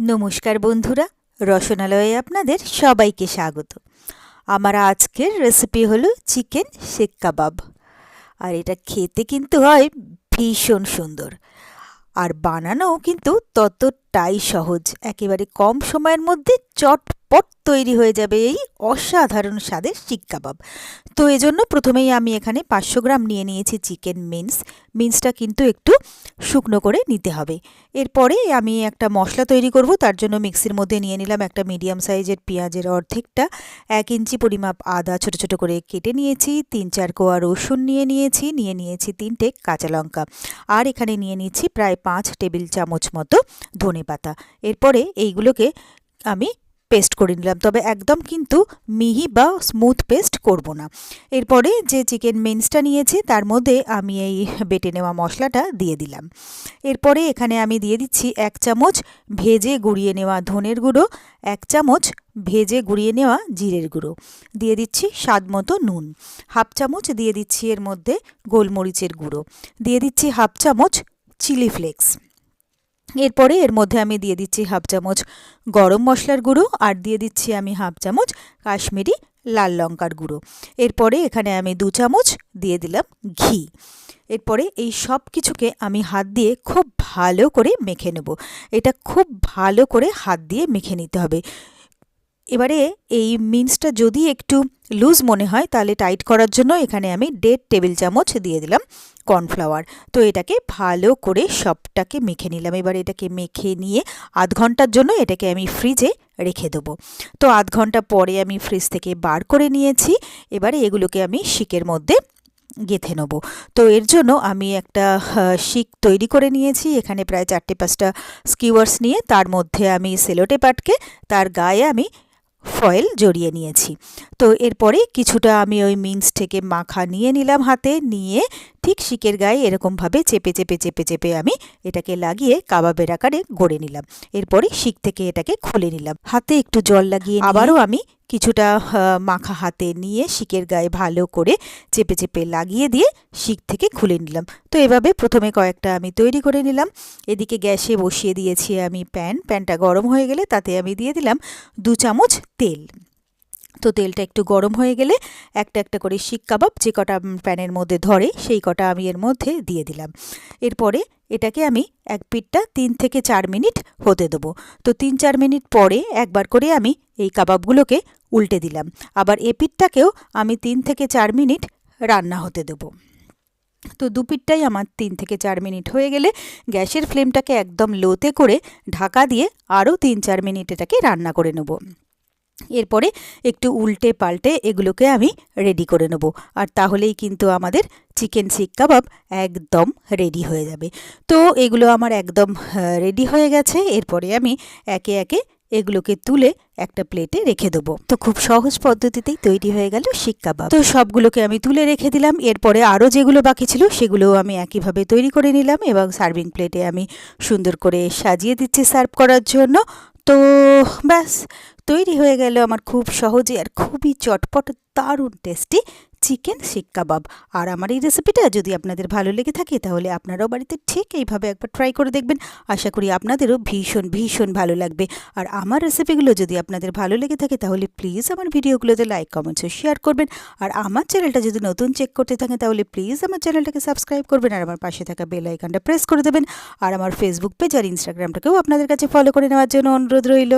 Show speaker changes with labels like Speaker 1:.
Speaker 1: নমস্কার বন্ধুরা, রসনালয়ে আপনাদের সবাইকে স্বাগত। আমার আজকের রেসিপি হলো চিকেন শেক কাবাব। আর এটা খেতে কিন্তু হয় ভীষণ সুন্দর। আর বানানোও কিন্তু ততটাই সহজ, একেবারে কম সময়ের মধ্যে চটপট তৈরি হয়ে যাবে এই অসাধারণ স্বাদের শিক কাবাব। তো এজন্য প্রথমেই আমি এখানে পাঁচশো গ্রাম নিয়ে নিয়েছি চিকেন মিন্স। মিন্সটা কিন্তু একটু শুকনো করে নিতে হবে। এরপরে আমি একটা মশলা তৈরি করব, তার জন্য মিক্সির মধ্যে নিয়ে নিলাম একটা মিডিয়াম সাইজের পেঁয়াজের অর্ধেকটা। এক ইঞ্চি পরিমাপ আদা ছোট ছোট করে কেটে নিয়েছি, তিন চার কোয়া রসুন নিয়ে নিয়েছি নিয়ে নিয়েছি তিনটে কাঁচা লঙ্কা। আর এখানে নিয়ে নিচ্ছি প্রায় পাঁচ টেবিল চামচ মতো ধনে পাতা। এরপরে এইগুলোকে আমি পেস্ট করে নিলাম। তবে একদম কিন্তু মিহি বা স্মুথ পেস্ট করব না। এরপরে যে চিকেন মিন্সটা নিয়েছি, তার মধ্যে আমি এই বেটে নেওয়া মশলাটা দিয়ে দিলাম। এরপরে এখানে আমি দিয়ে দিচ্ছি এক চামচ ভেজে গুঁড়িয়ে নেওয়া ধনের গুঁড়ো, এক চামচ ভেজে গুঁড়িয়ে নেওয়া জিরের গুঁড়ো। দিয়ে দিচ্ছি স্বাদ মতো নুন। হাফ চামচ দিয়ে দিচ্ছি এর মধ্যে গোলমরিচের গুঁড়ো। দিয়ে দিচ্ছি হাফ চামচ চিলি ফ্লেক্স। এরপরে এর মধ্যে আমি দিয়ে দিচ্ছি হাফ চামচ গরম মশলার গুঁড়ো আর দিয়ে দিচ্ছি আমি হাফ চামচ কাশ্মীরি লাল লঙ্কার গুঁড়ো। এরপরে এখানে আমি দু চামচ দিয়ে দিলাম ঘি। এরপরে এই সব কিছুকে আমি হাত দিয়ে খুব ভালো করে মেখে নেব। এটা খুব ভালো করে হাত দিয়ে মেখে নিতে হবে। এবারে এই মিন্সটা যদি একটু লুজ মনে হয়, তাহলে টাইট করার জন্য এখানে আমি দেড় টেবিল চামচ দিয়ে দিলাম কর্নফ্লাওয়ার। তো এটাকে ভালো করে সবটাকে মেখে নিলাম। এবার এটাকে মেখে নিয়ে আধ ঘণ্টার জন্য এটাকে আমি ফ্রিজে রেখে দেবো। তো আধ ঘণ্টা পরে আমি ফ্রিজ থেকে বার করে নিয়েছি। এবারে এগুলোকে আমি শিকের মধ্যে গেথে নেব। তো এর জন্য আমি একটা শিক তৈরি করে নিয়েছি। এখানে প্রায় চারটে পাঁচটা স্কিওয়ার্স নিয়ে, তার মধ্যে আমি সেলোটে পাটকে তার গায়ে আমি ফয়েল জড়িয়ে নিয়েছি। তো এরপরে কিছুটা আমি ওই মিন্স থেকে মাখা নিয়ে নিলাম হাতে, নিয়ে ঠিক শিকের গায়ে এরকমভাবে চেপে চেপে চেপে চেপে আমি এটাকে লাগিয়ে কাবাবের আকারে গড়ে নিলাম। এরপরে শিক থেকে এটাকে খুলে নিলাম। হাতে একটু জল লাগিয়ে আবারও আমি কিছুটা মাখা হাতে নিয়ে শিকের গায়ে ভালো করে চেপে চেপে লাগিয়ে দিয়ে শিক থেকে খুলে নিলাম। তো এভাবে প্রথমে কয়েকটা আমি তৈরি করে নিলাম। এদিকে গ্যাসে বসিয়ে দিয়েছি আমি প্যান। প্যানটা গরম হয়ে গেলে তাতে আমি দিয়ে দিলাম দু চামচ তেল। তো তেলটা একটু গরম হয়ে গেলে একটা একটা করে শিক কাবাব যে কটা প্যানের মধ্যে ধরে সেই কটা আমি এর মধ্যে দিয়ে দিলাম। এরপরে এটাকে আমি এক পিঠটা তিন থেকে চার মিনিট হতে দেবো। তো তিন চার মিনিট পরে একবার করে আমি এই কাবাবগুলোকে উল্টে দিলাম। আবার এ পিঠটাকেও আমি তিন থেকে চার মিনিট রান্না হতে দেবো। তো দুপিটটাই আমার তিন থেকে চার মিনিট হয়ে গেলে গ্যাসের ফ্লেমটাকে একদম লোতে করে ঢাকা দিয়ে আরও তিন চার মিনিট এটাকে রান্না করে নেব। এরপরে একটু উল্টে পাল্টে এগুলোকে আমি রেডি করে নেব। আর তাহলেই কিন্তু আমাদের চিকেন শিক কাবাব একদম রেডি হয়ে যাবে। তো এগুলো আমার একদম রেডি হয়ে গেছে। এরপরে আমি একে একে এগুলোকে তুলে একটা প্লেটে রেখে দেবো। তো খুব সহজ পদ্ধতিতেই তৈরি হয়ে গেল শিক কাবাব তো সবগুলোকে আমি তুলে রেখে দিলাম। এরপরে আরও যেগুলো বাকি ছিল সেগুলোও আমি একইভাবে তৈরি করে নিলাম এবং সার্ভিং প্লেটে আমি সুন্দর করে সাজিয়ে দিচ্ছি সার্ভ করার জন্য। তো ব্যাস তৈরি হয়ে গেল আমার খুব সহজে আর খুবই চটপট দারুণ টেস্টি চিকেন শিক কাবাব। আর আমার এই রেসিপিটা যদি আপনাদের ভালো লেগে থাকে, তাহলে আপনারাও বাড়িতে ঠিক এইভাবে একবার ট্রাই করে দেখবেন। আশা করি আপনাদেরও ভীষণ ভীষণ ভালো লাগবে। আর আমার রেসিপিগুলো যদি আপনাদের ভালো লেগে থাকে, তাহলে প্লিজ আমার ভিডিওগুলোতে লাইক কমেন্টস শেয়ার করবেন। আর আমার চ্যানেলটা যদি নতুন চেক করতে থাকেন, তাহলে প্লিজ আমার চ্যানেলটাকে সাবস্ক্রাইব করবেন। আর আমার পাশে থাকা বেল আইকনটা প্রেস করে দেবেন। আর আমার ফেসবুক পেজ আর ইনস্টাগ্রামটাকেও আপনাদের কাছে ফলো করে নেওয়ার জন্য অনুরোধ রইল।